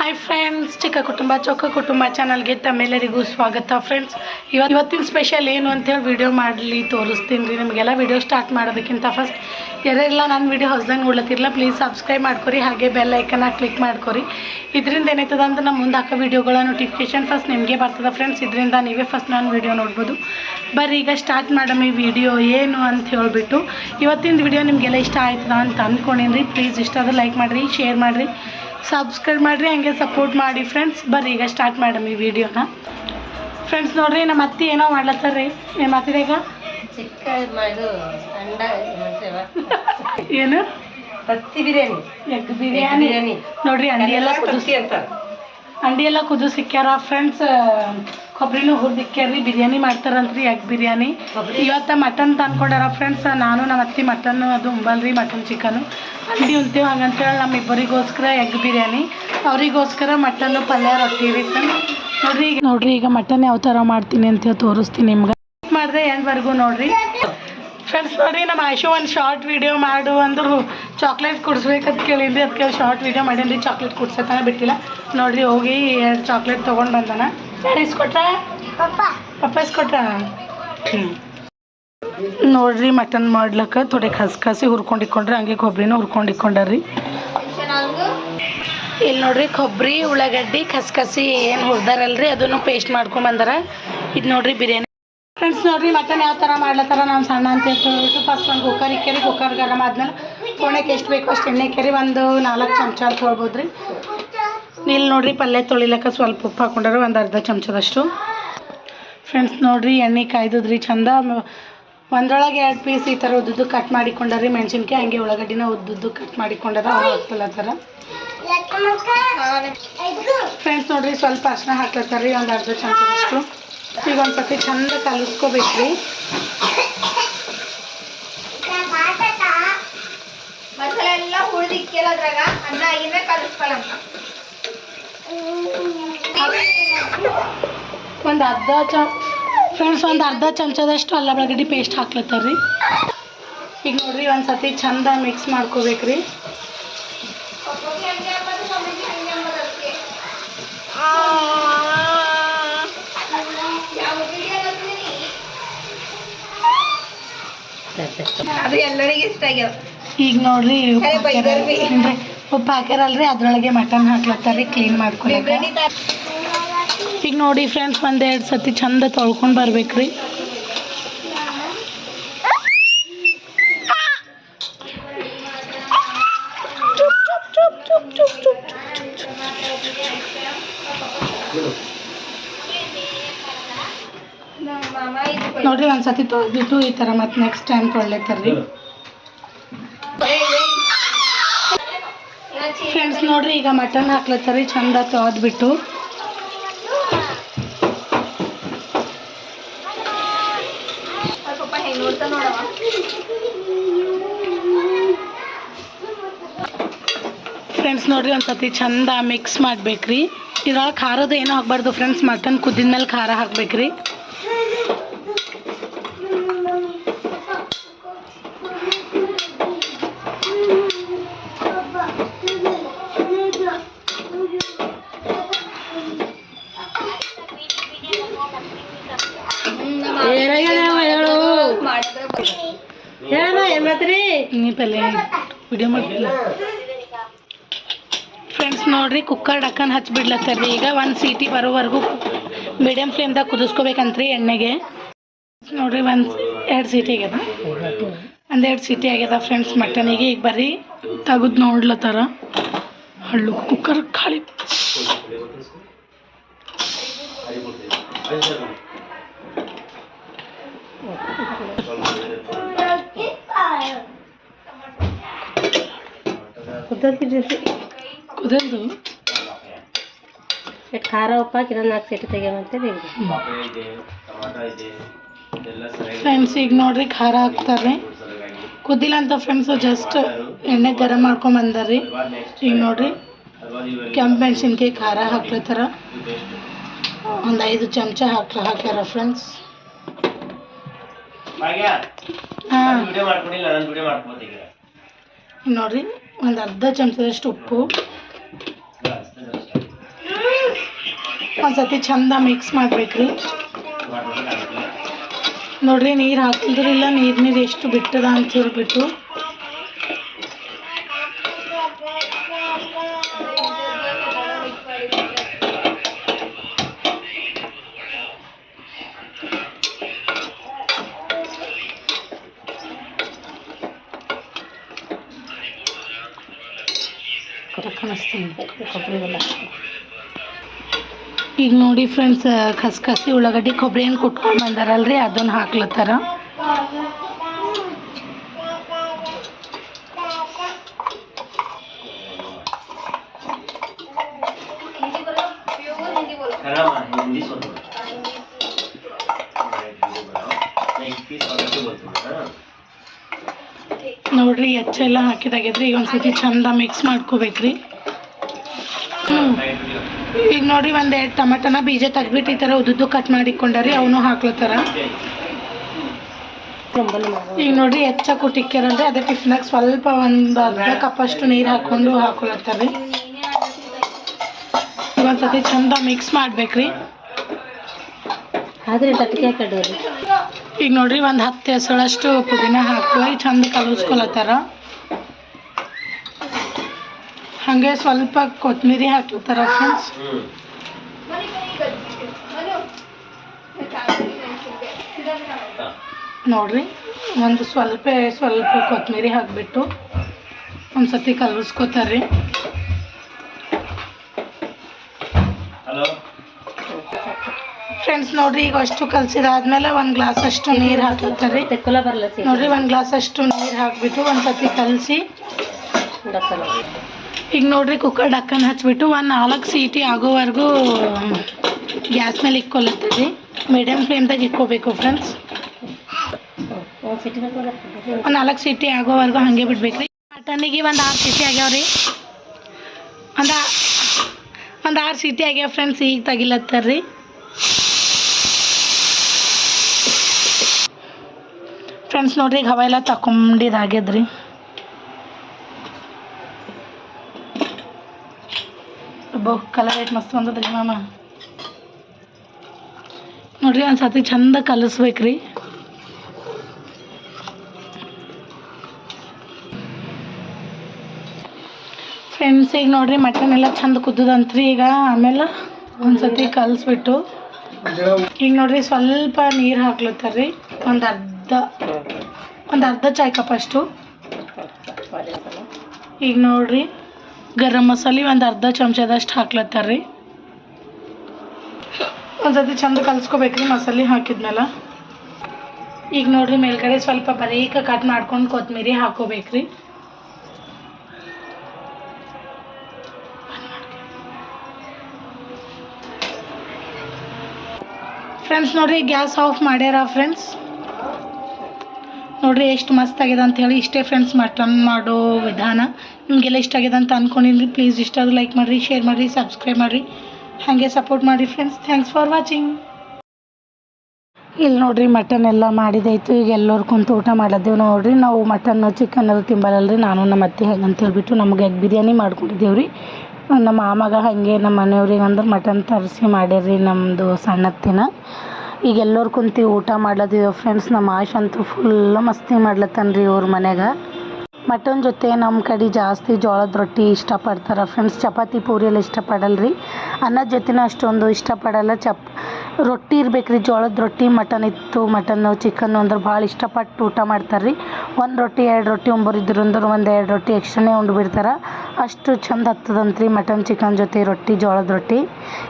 Hi friends ಚಿಕ್ಕ ಕುಟುಂಬ, ಚೊಕ್ಕ ಕುಟುಂಬ ಚಾನಲ್ಗೆ ತಮ್ಮೆಲ್ಲರಿಗೂ ಸ್ವಾಗತ ಫ್ರೆಂಡ್ಸ್ ಇವತ್ತು ಇವತ್ತಿನ ಸ್ಪೆಷಲ್ ಏನು ಅಂತೇಳಿ ವಿಡಿಯೋ ಮಾಡಲಿ ತೋರಿಸ್ತೀನಿ ರೀ. ನಿಮಗೆಲ್ಲ ವಿಡಿಯೋ ಸ್ಟಾರ್ಟ್ ಮಾಡೋದಕ್ಕಿಂತ ಫಸ್ಟ್ ಯಾರೆಲ್ಲ ನನ್ನ ವಿಡಿಯೋ ಹೊಸ್ದಂಗೆ ನೋಡ್ಲತ್ತಿರಲ್ಲ ಪ್ಲೀಸ್ ಸಬ್ಸ್ಕ್ರೈಬ್ ಮಾಡ್ಕೊರಿ. ಹಾಗೆ ಬೆಲ್ ಐಕನ್ನ ಕ್ಲಿಕ್ ಮಾಡ್ಕೊರಿ. ಇದರಿಂದ ಏನಾಯ್ತದ ಅಂತ ನಮ್ಮ ಮುಂದೆ ಹಾಕೋ ವಿಡಿಯೋಗಳ ನೋಟಿಫಿಕೇಶನ್ ಫಸ್ಟ್ ನಿಮಗೆ ಬರ್ತದೆ ಫ್ರೆಂಡ್ಸ್ ಇದರಿಂದ ನೀವೇ ಫಸ್ಟ್ ನಾನು ವಿಡಿಯೋ ನೋಡ್ಬೋದು. ಬರ್ರಿ, ಈಗ ಸ್ಟಾರ್ಟ್ ಮಾಡಮ್ಮ ಈ ವಿಡಿಯೋ ಏನು ಅಂತ ಹೇಳ್ಬಿಟ್ಟು. ಇವತ್ತಿನ ವಿಡಿಯೋ ನಿಮಗೆಲ್ಲ ಇಷ್ಟ ಆಯ್ತದ ಅಂತ ಅಂದ್ಕೊಂಡೇನಿ ಪ್ಲೀಸ್ ಇಷ್ಟ ಆದರೆ ಲೈಕ್ ಮಾಡಿರಿ ಶೇರ್ ಮಾಡಿರಿ. ಸಬ್ಸ್ಕ್ರೈಬ್ ಮಾಡಿರಿ ಹಂಗೆ ಸಪೋರ್ಟ್ ಮಾಡಿ ಫ್ರೆಂಡ್ಸ್ ಬರ್ರಿ ಈಗ ಸ್ಟಾರ್ಟ್ ಮಾಡಮ್ ಈ ವಿಡಿಯೋನ ಫ್ರೆಂಡ್ಸ್ ನೋಡ್ರಿ ನಮ್ಮ ಅತ್ತಿ ಏನೋ ಮಾಡ್ಲತ್ತಾರ ರೀ ಏನು ಈಗ ಚಿಕ್ಕ ಅಂಡ? ಏನು? ಬಿರಿಯಾನಿ. ಎಗ್ ಬಿರಿಯಾನಿ. ಬಿರಿಯಾನಿ. ನೋಡ್ರಿ ಅಂಡಿ ಎಲ್ಲ ಕುದಿಸಿ ಅಂತ. ಅಂಡಿ ಎಲ್ಲ ಕುದು ಸಿಕ್ಕ್ಯಾರ. ಫ್ರೆಂಡ್ಸ್ ಕೊಬ್ಬರಿನೂ ಹುರಿದು ರೀ ಬಿರಿಯಾನಿ ಮಾಡ್ತಾರಂತ್ರಿ ಎಗ್ ಬಿರಿಯಾನಿ. ಇವತ್ತು ಮಟನ್ ತಂದ್ಕೊಂಡಾರ ಫ್ರೆಂಡ್ಸ್ ನಾನು ನಮ್ಮ ಅತ್ತಿ ಮಟನ್ ಅದು ಉಂಬಲ್ರಿ ಮಟನ್ ಚಿಕನು ಅಂಗಡಿ ಉಂತೀವಿ ಹಂಗಂತೇಳಿ ನಮ್ಮ ಇಬ್ಬರಿಗೋಸ್ಕರ ಎಗ್ ಬಿರಿಯಾನಿ. ಅವರಿಗೋಸ್ಕರ ಮಟನ್ ಪಲ್ಯ ರೊಟ್ಟಿ ರೀ ಫ್ರೆಂಡ್ಸ್ ನೋಡ್ರಿ ಈಗ ನೋಡ್ರಿ ಈಗ ಮಟನ್ ಯಾವ ಥರ ಮಾಡ್ತೀನಿ ಅಂತ ತೋರಿಸ್ತೀನಿ ನಿಮ್ಗೆ. ಮಾಡಿದ್ರೆ ಎಂಡ್ವರೆಗೂ ನೋಡ್ರಿ. ಫ್ರೆಂಡ್ಸ್ ನೋಡಿ ನಮ್ಮ ಆಶು ಒಂದು ಶಾರ್ಟ್ ವೀಡಿಯೋ ಮಾಡು ಅಂದ್ರು ಚಾಕ್ಲೇಟ್ ಕುಡಿಸ್ಬೇಕಂತ ಕೇಳಿದ್ದೆ. ಅದಕ್ಕೆ ಶಾರ್ಟ್ ವಿಡಿಯೋ ಮಾಡೀನಿ ಚಾಕ್ಲೇಟ್ ಕುಡ್ಸತನ ಬಿಟ್ಟಿಲ್ಲ. ನೋಡ್ರಿ ಹೋಗಿ ಎರಡು ಚಾಕ್ಲೇಟ್ ತೊಗೊಂಡು ಬಂದಾನ. ಯಾರು ಇಸ್ಕೊಟ್ರ ಪಪ್ಪ. ಇಸ್ಕೊಟ್ರ ಹ್ಞೂ ನೋಡ್ರಿ ಮಟನ್ ಮಾಡ್ಲಕ್ಕ ಥೋಡೆ ಹುರ್ಕೊಂಡು ಹುರ್ಕೊಂಡಿಕೊಂಡ್ರಿ ಹಂಗೆ ಕೊಬ್ಬರಿನೂ ಹುರ್ಕೊಂಡಿಕ್ಕೊಂಡರಿ ಇಲ್ಲಿ ನೋಡ್ರಿ ಕೊಬ್ಬರಿ ಉಳ್ಳಾಗಡ್ಡಿ ಖಸ್ಖಸಿ ಏನು ಹುರ್ದಾರಲ್ರಿ ಅದನ್ನು ಪೇಸ್ಟ್ ಮಾಡ್ಕೊಂಬಂದಾರ ಇದು ನೋಡ್ರಿ ಬಿರಿಯಾನಿ. ಫ್ರೆಂಡ್ಸ್ ನೋಡ್ರಿ ಮಟನ್ ಯಾವ ಥರ ಮಾಡ್ಲತ್ತಾರ ನಾವು ಸಣ್ಣ ಅಂತ ಹೇಳ್ಬಿಟ್ಟು ಫಸ್ಟ್ ಒಂದು ಕುಕ್ಕರ್ ಇಕ್ಕೇರಿ, ಕುಕ್ಕರ್ ಗರಮ್ ಆದ್ಮೇಲೆ ಕೋಣಕ್ಕೆ ಎಷ್ಟು ಬೇಕು ಅಷ್ಟು ಎಣ್ಣೆ ಕೆರಿ ಒಂದು ನಾಲ್ಕು ಚಮಚ ಅಂತ ರೀ ನೀಲ್ ನೋಡ್ರಿ, ಪಲ್ಯ ತೊಳಿಲಕ್ಕ ಸ್ವಲ್ಪ ಉಪ್ಪು ಹಾಕೊಂಡಾರ ಒಂದು ಅರ್ಧ ಚಮಚದಷ್ಟು. ಫ್ರೆಂಡ್ಸ್ ನೋಡ್ರಿ, ಎಣ್ಣೆ ಕಾಯ್ದದ್ರಿ ಚಂದ. ಒಂದ್ರೊಳಗೆ ಎರಡು ಪೀಸ್ ಈ ಥರ ಉದ್ದುದ್ದು ಕಟ್ ಮಾಡಿಕೊಂಡಾರಿ, ಮೆಣಸಿನ್ಕಾಯಿ ಹಂಗೆ ಉಳ್ಳಾಗಡ್ಡಿನ ಉದ್ದುದ್ದು ಕಟ್ ಮಾಡಿಕೊಂಡಾರ ಹಾಕ್ಲತ್ತಾರ ಫ್ರೆಂಡ್ಸ್ ನೋಡ್ರಿ, ಸ್ವಲ್ಪ ಅರ್ಶಿನ ಹಾಕ್ಲತ್ತಾರ ರೀ ಒಂದು ಅರ್ಧ ಚಮಚದಷ್ಟು. ಈಗ ಒಂದು ಸತಿ ಚಂದ ಕಲಿಸ್ಕೋಬೇಕ್ರಿ. ಮಸಾಲೆ ಎಲ್ಲ ಅನ್ನ ಆಗಿನ ಕಲಿಸ್ಕೊಳ್ಳಂತ ಒಂದು ಅರ್ಧ ಚ ಫ್ರೆಂಡ್ಸ್ ಒಂದು ಅರ್ಧ ಚಮಚದಷ್ಟು ಅಲ್ಲ ಬೆಳಗಡ್ಡಿ ಪೇಸ್ಟ್ ಹಾಕ್ಲತ್ತಾರ. ರೀ ಈಗ ನೋಡ್ರಿ ಒಂದು ಸತಿ ಚಂದ ಮಿಕ್ಸ್ ಮಾಡ್ಕೋಬೇಕ್ರಿ. ಅದು ಎಲ್ಲರಿಗೂ ಇಷ್ಟ ಆಗ್ಯಾವ ಈಗ ನೋಡ್ರಿ ಉಪ್ಪು ಅರೆ ಬೈದರ್ ಬಿ. ಹಾಕ್ಯಾರ- ಏನ್ರಿ, ಉಪ್ಪು ಹಾಕ್ಯಾರಲ್ರಿ ಅದ್ರೊಳಗೆ ಮಟನ್ ಹಾಕ್ಲತ್ತಾರ ಕ್ಲೀನ್ ಮಾಡ್ಕೊಳಕ ಈಗ ನೋಡಿ ಫ್ರೆಂಡ್ಸ್ ಒಂದೆರಡು ಸತಿ ಚಂದ ತೊಳ್ಕೊಂಡು ಬರ್ಬೇಕ್ರಿ ನೋಡ್ರಿ ಒಂದು ಸತಿ ಈ ಥರ ಮತ್ತೆ ನೆಕ್ಸ್ಟ್ ಟೈಮ್ ತೊಳ್ಲೇತಾರ್ರಿ ಫ್ರೆಂಡ್ಸ್ ನೋಡ್ರಿ, ಈಗ ಮಟನ್ ಹಾಕ್ಲತ್ತರಿ, ಚಂದ ತೊಳೆದ್ಬಿಟ್ಟು. ಫ್ರೆಂಡ್ಸ್ ನೋಡ್ರಿ ಒಂದು ಸತಿ ಚಂದ ಮಿಕ್ಸ್ ಮಾಡ್ಬೇಕ್ರಿ. ಇದ್ರೊಳಗೆ ಖಾರದ ಏನು ಹಾಕ್ಬಾರ್ದು ಫ್ರೆಂಡ್ಸ್ ಮಟನ್ ಕುದ್ದಿದ್ಮೇಲೆ ಖಾರ ಹಾಕ್ಬೇಕ್ರಿ ಹೇಳು ಹೇಳಮ್ಮ ಏನ್ ಮಾಡ್ತೀರಿ ನೀ ಪಲ್ಲೆ ವಿಡಿಯೋ ಮಾಡ್ತಿಲ್ಲ ಫ್ರೆಂಡ್ಸ್ ನೋಡ್ರಿ, ಕುಕ್ಕರ್ ಡಕ್ಕನ್ ಹಚ್ಬಿಡ್ಲತ್ತಾರ್ರಿ ಈಗ ಒಂದು ಸೀಟಿ ಬರೋವರೆಗೂ ಮೀಡಿಯಮ್ ಫ್ಲೇಮ್ದಾಗ ಕುದಿಸ್ಕೋಬೇಕಂತ್ರಿ ಎಣ್ಣೆಗೆ. ನೋಡ್ರಿ, ಒಂದು ಎರಡು ಸೀಟಿ ಆಗ್ಯದ. ಎರಡು ಸೀಟಿ ಆಗ್ಯದ ಫ್ರೆಂಡ್ಸ್ ಮಟನಿಗೆ ಈಗ ಬರ್ರಿ, ತೆಗೆದು ನೋಡ್ಲತ್ತಾರ ಹಳ್ಳು ಕುಕ್ಕರ್ ಖಾಲಿ. ಕುದ್ದಲ್ತಿದ್ರಿ ಕುದಲ್ದು ಖಾರ ಉಪ್ಪು ಹಾಕಿ ಇನ್ನೊಂದು ನಾಲ್ಕು ಸೆಟ್ ತೆಗಿಯಂತೇಳಿ ಫ್ರೆಂಡ್ಸ್ ಈಗ ನೋಡ್ರಿ ಖಾರ ಹಾಕ್ತಾರೆ. ಕುದಿಲ್ಲ ಅಂತ ಫ್ರೆಂಡ್ಸು ಜಸ್ಟ್ ಎಣ್ಣೆ ಗರಂ ಮಾಡ್ಕೊಂಡ್ ಬಂದಾರ್ರಿ ಈಗ ನೋಡ್ರಿ ಕೆಂಪು ಮೆಣಸಿನ್ಕಾಯಿ ಖಾರ ಹಾಕ್ಲತ್ತಾರ ಒಂದು ಐದು ಚಮಚ ಹಾಕ್ ಹಾಕ್ಯಾರ ಫ್ರೆಂಡ್ಸ್ ಹಾಂ. ವಿಡಿಯೋ ಮಾಡ್ಕೊಂಡಿಲ್ಲ ನಾನು ವಿಡಿಯೋ ಮಾಡ್ಕೊತೀನಿ ನೋಡ್ರಿ. ಒಂದು ಅರ್ಧ ಚಮಚದಷ್ಟು ಉಪ್ಪು. ಒಂದು ಸತಿ ಚಂದ ಮಿಕ್ಸ್ ಮಾಡಬೇಕ್ರಿ. ನೋಡ್ರಿ ನೀರು ಹಾಕಿದ್ರಿಲ್ಲ ನೀರು ನೀರು ಎಷ್ಟು ಬಿಟ್ಟದ ಅಂತ ಹೇಳ್ಬಿಟ್ಟು. ಈಗ ನೋಡಿ ಫ್ರೆಂಡ್ಸ್ ಖಸ್ಖಸಿ ಉಳ್ಳಾಗಡ್ಡಿ ಕೊಬ್ಬರಿ ಏನು ಕುಟ್ಕೊಂಡು ಬಂದಾರಲ್ರಿ? ಅದನ್ನ ಹಾಕ್ಲತ್ತಾರ. हिंदी ನೋಡ್ರಿ ಹೆಚ್ಚೆಲ್ಲ ಹಾಕಿದಾಗಿದ್ರಿ ಈಗ ಒಂದು ಸರ್ತಿ ಚಂದ ಮಿಕ್ಸ್ ಮಾಡ್ಕೋಬೇಕ್ರಿ. ಈಗ ನೋಡ್ರಿ ಒಂದು ಎರಡು ಟಮಟನ ಬೀಜ ತೆಗ್ದ್ಬಿಟ್ಟು ಈ ತರ ಉದ್ದು ಕಟ್ ಮಾಡಿ ಮಾಡಿಕೊಂಡ್ರಿ, ಅವನು ಹಾಕ್ಲತ್ತಾರ ಈಗ ನೋಡ್ರಿ ಹೆಚ್ಚ ಕುಟಿಕ್ಯಾರಲ್ರಿ ಅದೇ ಟಿಫಿನಾಗ ಸ್ವಲ್ಪ ಒಂದು ಅರ್ಧ ಕಪ್ಪಷ್ಟು ನೀರು ಹಾಕೊಂಡು ಹಾಕೊಳತ್ತಾರೀ ಈಗ ಒಂದು ಸರ್ತಿ ಚಂದ ಮಿಕ್ಸ್ ಮಾಡ್ಬೇಕ್ರಿ. ಆದ್ರೆ ಟಟ್ಕೆ ಈಗ ನೋಡ್ರಿ, ಒಂದು ಹತ್ತು ಹೆಸಳಷ್ಟು ಪುದೀನ ಹಾಕಿ ಚಂದ ಕಲಸ್ಕೊಳತ್ತಾರ. ಹಾಗೆ ಸ್ವಲ್ಪ ಕೊತ್ತಂಬರಿ ಹಾಕ್ಲತ್ತಾರ ಫ್ರೆಂಡ್ಸ್ ನೋಡ್ರಿ, ಒಂದು ಸ್ವಲ್ಪ ಸ್ವಲ್ಪ ಕೊತ್ತಂಬರಿ ಹಾಕಿಬಿಟ್ಟು ಒಂದು ಸತಿ ಕಲಸ್ಕೊತಾರ್ರಿ. ಫ್ರೆಂಡ್ಸ್ ನೋಡ್ರಿ ಈಗ ಅಷ್ಟು ಕಲಸಿದಾದ್ಮೇಲೆ ಒಂದು ಗ್ಲಾಸ್ ಅಷ್ಟು ನೀರು ಹಾಕಿರ್ತಾರೆ. ನೋಡ್ರಿ ಒಂದು ಗ್ಲಾಸ್ ಅಷ್ಟು ನೀರು ಹಾಕ್ಬಿಟ್ಟು ಒಂದು ಸತಿ ಕಲಸಿ ಈಗ ನೋಡ್ರಿ ಕುಕ್ಕರ್ ಡಕ್ಕನ್ ಹಚ್ಬಿಟ್ಟು ಒಂದು ನಾಲ್ಕು ಸೀಟಿ ಆಗೋವರೆಗೂ ಗ್ಯಾಸ್ ಮೇಲೆ ಇಕ್ಕೊಲತ್ತರಿ ಮೀಡಿಯಮ್ ಫ್ಲೇಮ್ದಾಗ ಇಕ್ಕೋಬೇಕು ಫ್ರೆಂಡ್ಸ್ ಒಂದು ನಾಲ್ಕು ಸೀಟಿ ಆಗೋವರೆಗೂ ಹಾಗೆ ಬಿಡ್ಬೇಕ್ರಿ. ಮಟನಿಗೆ ಒಂದು ಆರು ಸೀಟಿ ಆಗ್ಯಾವ್ರಿ. ಒಂದು ಒಂದು ಆರು ಸೀಟಿ ಆಗ್ಯಾವ ಫ್ರೆಂಡ್ಸ್ ಈಗ ತೆಗಿಲತ್ತಾರ್ರಿ. ಫ್ರೆಂಡ್ಸ್ ನೋಡ್ರಿ, ಈಗ ಹವೆಲ್ಲ ತಗೊಂಡಿದ್ದಾಗ್ಯದ್ರಿ ಅಬ್ಬೋ ಕಲರ್ ಏಟ್ ಮಸ್ತ್ ಬಂದದ್ರಿ ಮಾಮ. ನೋಡ್ರಿ ಒಂದು ಸತಿ ಚಂದ ಕಲಿಸ್ಬೇಕ್ರಿ. ಫ್ರೆಂಡ್ಸ್ ಈಗ ನೋಡ್ರಿ ಮಟನ್ ಎಲ್ಲ ಚಂದ ಕುದ್ದದಂತ್ರಿ ಈಗ, ಆಮೇಲೆ ಒಂದ್ಸತಿ ಕಲಿಸ್ಬಿಟ್ಟು. ಈಗ ನೋಡ್ರಿ, ಸ್ವಲ್ಪ ನೀರು ಹಾಕ್ಲತ್ತಾರ್ರಿ. ಒಂದು ಅರ್ಧ ಒಂದು ಅರ್ಧ ಚಾಯ್ ಕಪ್ ಅಷ್ಟು. ಈಗ ನೋಡ್ರಿ, ಗರಂ ಮಸಾಲೆ ಒಂದು ಅರ್ಧ ಚಮಚದಷ್ಟು ಹಾಕ್ಲತ್ತಾರ್ರಿ. ಒಂದ್ಸತಿ ಚಂದ ಕಲಿಸ್ಕೋಬೇಕ್ರಿ ಮಸಾಲೆ ಹಾಕಿದ್ಮೇಲೆ. ಈಗ ನೋಡ್ರಿ ಮೇಲ್ಗಡೆ ಸ್ವಲ್ಪ ಬರೀಕ ಕಟ್ ಮಾಡ್ಕೊಂಡು ಕೊತ್ತಂಬರಿ ಹಾಕೋಬೇಕ್ರಿ. ಫ್ರೆಂಡ್ಸ್, ನೋಡ್ರಿ ಗ್ಯಾಸ್ ಆಫ್ ಮಾಡ್ಯಾರ, ಫ್ರೆಂಡ್ಸ್. ನೋಡ್ರಿ ಎಷ್ಟು ಮಸ್ತ್ ಆಗಿದೆ ಅಂತ ಹೇಳಿ ಇಷ್ಟೇ ಫ್ರೆಂಡ್ಸ್ ಮಟನ್ ಮಾಡೋ ವಿಧಾನ. ನಿಮಗೆಲ್ಲ ಇಷ್ಟ ಆಗಿದೆ ಅಂತ ಅಂದ್ಕೊಂಡಿನಿ ಪ್ಲೀಸ್ ಇಷ್ಟ ಆದ್ರೆ ಲೈಕ್ ಮಾಡಿರಿ ಶೇರ್ ಮಾಡಿರಿ ಸಬ್ಸ್ಕ್ರೈಬ್ ಮಾಡಿರಿ. ಹಾಗೆ ಸಪೋರ್ಟ್ ಮಾಡಿರಿ ಫ್ರೆಂಡ್ಸ್ ಥ್ಯಾಂಕ್ಸ್ ಫಾರ್ ವಾಚಿಂಗ್ ಇಲ್ಲಿ ನೋಡ್ರಿ ಮಟನ್ ಎಲ್ಲ ಮಾಡಿದಾಯ್ತು. ಈಗ ಎಲ್ಲರೂ ಕುಂತು ಊಟ ಮಾಡಿದ್ದೇವೆ ನೋಡ್ರಿ. ನಾವು ಮಟನ್ ಚಿಕನ್ ಅದು ತಿಂಬಲ್ಲಲ್ರಿ. ನಾನು, ನಮ್ಮ ಅತ್ತೆ ಹೇಗೆ ಅಂತ ಹೇಳ್ಬಿಟ್ಟು ನಮ್ಗೆ ಎಗ್ ಬಿರಿಯಾನಿ ಮಾಡ್ಕೊಂಡಿದ್ದೇವೆ ರೀ ನಮ್ಮ ಮಾಮಗ ಹಾಗೆ ನಮ್ಮ ಮನೆಯವ್ರಿಗೆ ಅಂದ್ರೆ ಮಟನ್ ತರಿಸಿ ಮಾಡ್ಯಾರ್ರಿ ನಮ್ಮದು ಸಣ್ಣತ್ತಿನ. ಈಗ ಎಲ್ಲರೂ ಕುಂತು ಊಟ ಮಾಡ್ಲತ್ತೀವಿ. ಫ್ರೆಂಡ್ಸ್ ನಮ್ಮ ಆಶ್ ಅಂತೂ ಫುಲ್ ಮಸ್ತಿ ಮಾಡ್ಲತ್ತಾನ ರೀ ಅವ್ರ ಮನ್ಯಾಗ. ಮಟನ್ ಜೊತೆ ನಮ್ಮ ಕಡೆ ಜಾಸ್ತಿ ಜೋಳದ ರೊಟ್ಟಿ ಇಷ್ಟಪಡ್ತಾರೆ. ಫ್ರೆಂಡ್ಸ್ ಚಪಾತಿ ಪೂರಿ ಎಲ್ಲ ಇಷ್ಟಪಡಲ್ಲ ರೀ ಅನ್ನದ ಜೊತೆನೂ ಅಷ್ಟೊಂದು ಇಷ್ಟಪಡಲ್ಲ. ಚಪ್, ರೊಟ್ಟಿ ಇರ್ಬೇಕು ರೀ ಜೋಳದ ರೊಟ್ಟಿ ಮಟನ್ ಇತ್ತು ಮಟನ್ನು ಚಿಕನ್ನು ಅಂದ್ರೆ ಭಾಳ ಇಷ್ಟಪಟ್ಟು ಊಟ ಮಾಡ್ತಾರೆ ರೀ ಒಂದು ರೊಟ್ಟಿ, ಎರಡು ರೊಟ್ಟಿ, ಒಂಬರು ಇದ್ರು ಅಂದ್ರೆ ಒಂದು ಎರಡು ರೊಟ್ಟಿ ಎಕ್ಸ್ಟ್ರಾನೇ ಉಂಡು ಬಿಡ್ತಾರೆ ಅಷ್ಟು ಚಂದ ಹತ್ತದಂತ್ರಿ ಮಟನ್ ಚಿಕನ್ ಜೊತೆ ರೊಟ್ಟಿ, ಜೋಳದ ರೊಟ್ಟಿ.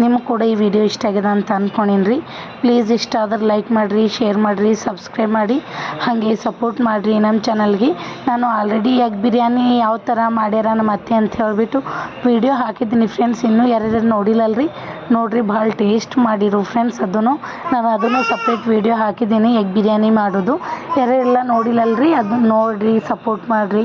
ನಿಮ್ಗೆ ಕೂಡ ಈ ವಿಡಿಯೋ ಇಷ್ಟ ಆಗಿದೆ ಅಂತ ಅಂದ್ಕೊಂಡಿನಿ ರೀ ಪ್ಲೀಸ್ ಇಷ್ಟ ಆದ್ರೆ ಲೈಕ್ ಮಾಡಿರಿ ಶೇರ್ ಮಾಡಿರಿ ಸಬ್ಸ್ಕ್ರೈಬ್ ಮಾಡಿ. ಹಾಗೆ ಸಪೋರ್ಟ್ ಮಾಡಿರಿ ನಮ್ಮ ಚಾನಲ್ಗೆ ನಾನು ಆಲ್ರೆಡಿ ಎಗ್ ಬಿರಿಯಾನಿ ಯಾವ ಥರ ಮಾಡ್ಯಾರ ನಮ್ಮ ಅತ್ತೆ ಅಂತ ಹೇಳಿಬಿಟ್ಟು ವಿಡಿಯೋ ಹಾಕಿದ್ದೀನಿ ಫ್ರೆಂಡ್ಸ್ ಇನ್ನೂ ಯಾರ್ಯಾರು ನೋಡಿಲ್ಲಲ್ರಿ, ನೋಡಿರಿ ಭಾಳ ಟೇಸ್ಟ್ ಮಾಡಿರು ಫ್ರೆಂಡ್ಸ್ ಅದನ್ನು ನಾನು ಅದನ್ನು ಸಪ್ರೇಟ್ ವಿಡಿಯೋ ಹಾಕಿದ್ದೀನಿ ಎಗ್ ಬಿರಿಯಾನಿ ಮಾಡೋದು. ಯಾರ್ಯಾರೆಲ್ಲ ನೋಡಿಲ್ಲಲ್ರಿ ಅದನ್ನು ನೋಡಿರಿ ಸಪೋರ್ಟ್ ಮಾಡಿರಿ.